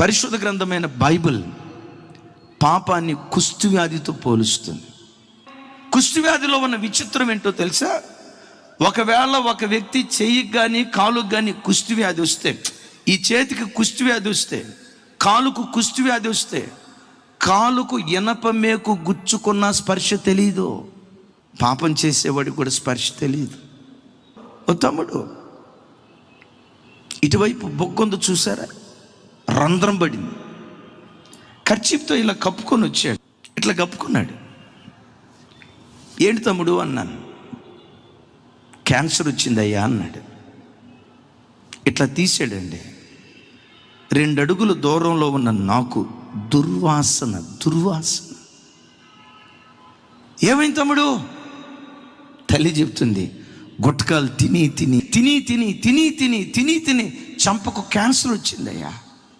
పరిశుద్ధ గ్రంథమైన బైబిల్ పాపాన్ని కుష్టి వ్యాధితో పోలుస్తుంది. కుష్టి వ్యాధిలో ఉన్న విచిత్రం ఏంటో తెలుసా? ఒకవేళ ఒక వ్యక్తి చెయ్యికి కానీ కాలుకు కానీ కుస్తి వ్యాధి వస్తే ఈ చేతికి కుస్తి వ్యాధి వస్తే కాలుకు కుస్తి వ్యాధి వస్తే కాలుకు ఇనప మేకు గుచ్చుకున్న స్పర్శ తెలీదు. పాపం చేసేవాడికి కూడా స్పర్శ తెలియదు ఓ తమ్ముడు ఇటువైపు బొక్కొందు చూసారా? రంధ్రం పడింది. ఖర్చీప్తో ఇలా కప్పుకొని వచ్చాడు. ఇట్లా కప్పుకున్నాడు. ఏంటి తమ్ముడు? అన్నాను. క్యాన్సర్ వచ్చిందయ్యా అన్నాడు. ఇట్లా తీసాడండి. రెండు అడుగుల దూరంలో ఉన్న నాకు దుర్వాసన దుర్వాసన. ఏమైంది తమ్ముడు? తల్లి చెప్తుంది. గుట్కాలు తిని తిని తిని తిని తిని తిని తిని తిని చంపకు క్యాన్సర్ వచ్చిందయ్యా.